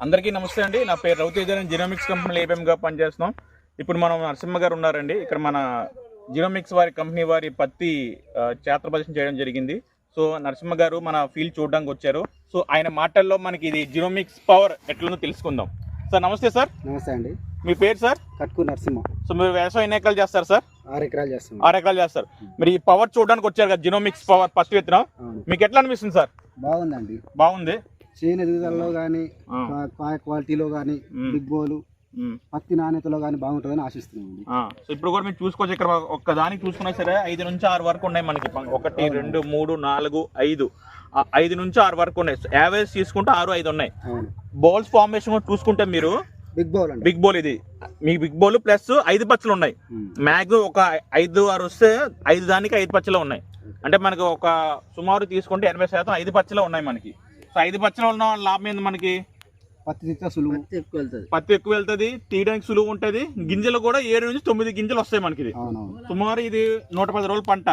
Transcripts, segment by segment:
అందరికీ నమస్తే అండి. నా పేరు రవితేజ నేను జినోమిక్స్ కంపెనీలో ఏపీఎంగా పనిచేస్తున్నాం. ఇప్పుడు మనం నరసింహ గారు ఉన్నారండి. ఇక్కడ మన జినోమిక్స్ వారి కంపెనీ వారి పత్తి క్షేత్ర ప్రదర్శన చేయడం జరిగింది. సో నరసింహ గారు మన ఫీల్డ్ చూడడానికి వచ్చారు. సో ఆయన మాటల్లో మనకి ఇది జినోమిక్స్ పవర్ ఎట్లుందో తెలుసుకుందాం. సార్ నమస్తే సార్. నమస్తే అండి. మీ పేరు సార్? కట్కు నరసింహ. సో మీరు వ్యవసాయం ఎన్ని ఎకరాలు చేస్తారు సార్? ఆరు ఎకరాలు చేస్తాం ఆరు ఎకరాలు చేస్తారు. మీరు ఈ పవర్ చూడడానికి వచ్చారు కదా జినోమిక్స్ పవర్ పత్తి విత్తనం. మీకు ఎట్లా అనిపిస్తుంది సార్? బాగుందండి. బాగుంది. చేను ఎదుగుదలలో కానీ. కాయ క్వాలిటీలో కానీ మ్. బిగ్ బోలు మ్. పత్తి నాణ్యతలో కానీ బాగుంటుందని ఆశిస్తున్నామండి. ఆ, సో ఇప్పుడు కూడా మీరు చూసుకోవచ్చు ఇక్కడ ఒక్క దానికి చూసుకున్నా సరే ఐదు నుంచి ఆరు వరకు ఉన్నాయి మనకి ఒకటి రెండు మూడు నాలుగు ఐదు. ఐదు నుంచి ఆరు వరకు ఉన్నాయి. యావరేజ్ తీసుకుంటే ఆరు ఐదు ఉన్నాయి. బౌల్స్ ఫార్మేషన్ కూడా చూసుకుంటే మీరు బిగ్ బౌల్ బిగ్ బౌల్ ఇది. మీ బిగ్ బౌల్ ప్లస్ ఐదు పచ్చలు ఉన్నాయి. మ్యాక్సిమం ఒక ఐదు ఆరు వస్తే ఐదు దానికి ఐదు పచ్చలు ఉన్నాయి. అంటే మనకి ఒక సుమారు తీసుకుంటే ఎనభై శాతం ఐదు పచ్చలు ఉన్నాయి మనకి. ఐదు పచ్చలు ఉన్న లాభం ఏంది మనకి? పత్తి తిత్త సులువు. ఎక్కువ వెళ్తుంది. పత్తి ఎక్కువ వెళ్తుంది తీయడానికి సులువు ఉంటుంది. గింజలు కూడా ఏడు నుంచి తొమ్మిది గింజలు వస్తాయి మనకి ఇది. సుమారు ఇది నూట పది రోజుల పంట.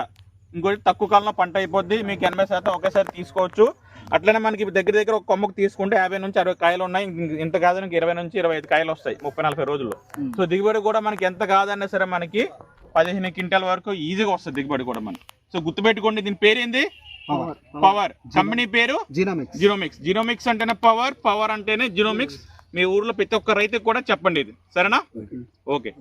ఇంకోటి తక్కువ కాలంలో పంట అయిపోద్ది. మీకు ఎనభై శాతం ఒకేసారి తీసుకోవచ్చు. అట్లనే మనకి దగ్గర దగ్గర ఒక కొమ్మకు తీసుకుంటే యాభై నుంచి అరవై కాయలు ఉన్నాయి. ఇంత ఇంక ఇరవై నుంచి ఇరవై ఐదు కాయలు వస్తాయి ముప్పై నలభై రోజుల్లో. సో దిగుబడి కూడా మనకి ఎంత కాదన్నా సరే మనకి పదిహేను క్వింటాల వరకు ఈజీగా వస్తుంది దిగుబడి కూడా మనకి. సో గుర్తుపెట్టుకోండి దీని పేరు ఏంది పవర్ కంపెనీ పేరు? జీనోమిక్స్ జినోమిక్స్ జినోమిక్స్ అంటేనే పవర్ పవర్ అంటేనే జినోమిక్స్ మీ ఊర్లో ప్రతి ఒక్క రైతుకి కూడా చెప్పండి ఇది. సరేనా? ఓకే